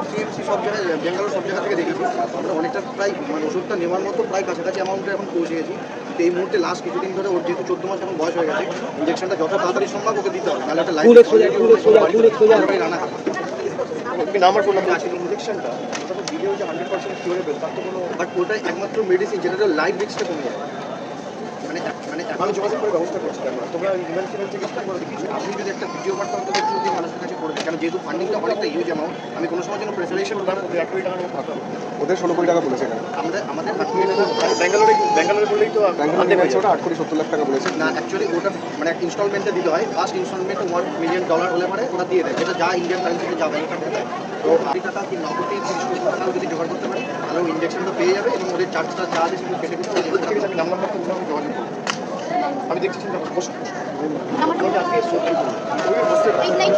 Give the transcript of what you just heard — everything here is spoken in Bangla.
বেঙ্গালুরু সিএমসি সব জায়গায় বেঙ্গালুরু সব জায়গা থেকে দেখেছি। আমরা অনেকটা প্রায় মানে ওষুধটা নেওয়ার মতো প্রায় কাছাকাছি অ্যামাউন্টে এখন পৌঁছে গেছি। তো এই মুহূর্তে লাস্ট কিছুদিন ধরে ওর যেহেতু চোদ্দ মাস এখন বয়স হয়ে গেছে ইঞ্জেকশনটা যত তাড়াতাড়ি সম্ভব ওকে দিতে হবে নাহলে একটা life. Rana number phone number আছে ইঞ্জেকশনটা ওটা তো দিলে হচ্ছে হান্ড্রেড পার্সেন্ট কিউরেবল তার তো কোনো বাট ওটাই একমাত্র মেডিসিন যেটা লাইফ রিস্কটা কমে যায় মানে মানে এখনও যোগাযোগ করে ব্যবস্থা করছি আমরা তোমরা ইমেল ফিমেল চিকিৎসা করে কিছু আপনি যদি একটা ভিডিও পাঠাতে অন্তত একটু যদি মানুষের কাছে করে দেন কারণ যেহেতু ফান্ডিংটা অনেকটা ইউজ অ্যামাউন্ট আমি কোনো সময় যেন প্রেসারেশন কারণ এক কোটি টাকার মতো ওদের ষোলো কোটি টাকা বলেছে আমরা আমাদের আট কোটি টাকা ব্যাঙ্গালোরে ব্যাঙ্গালোরে বললেই তো ব্যাঙ্গালোর ওটা আট কোটি সত্তর লাখ টাকা বলেছে। না অ্যাকচুয়ালি ওটা মানে একটা ইনস্টলমেন্টে দিতে হয়। ফার্স্ট ইনস্টলমেন্টে ওয়ান মিলিয়ন ডলার হলে পরে ওটা দিয়ে দেয়। যেটা যা ইন্ডিয়ান কারেন্সিতে যাবে তো আশি টাকা কি ন কোটি তিরিশ টাকা যদি জোগাড় করতে পারি তাহলে ওই ইঞ্জেকশনটা পেয়ে যাবে এবং ওদের চার্জটা যা আছে সেগুলো কেটে দিতে হবে। আমি নাম্বারটা আমি যোগাযোগ করব। আমি দেখছি চিন্তা করব আজকে এইট নাইন